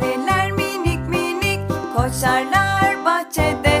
fareler minik minik koşarlar bahçede.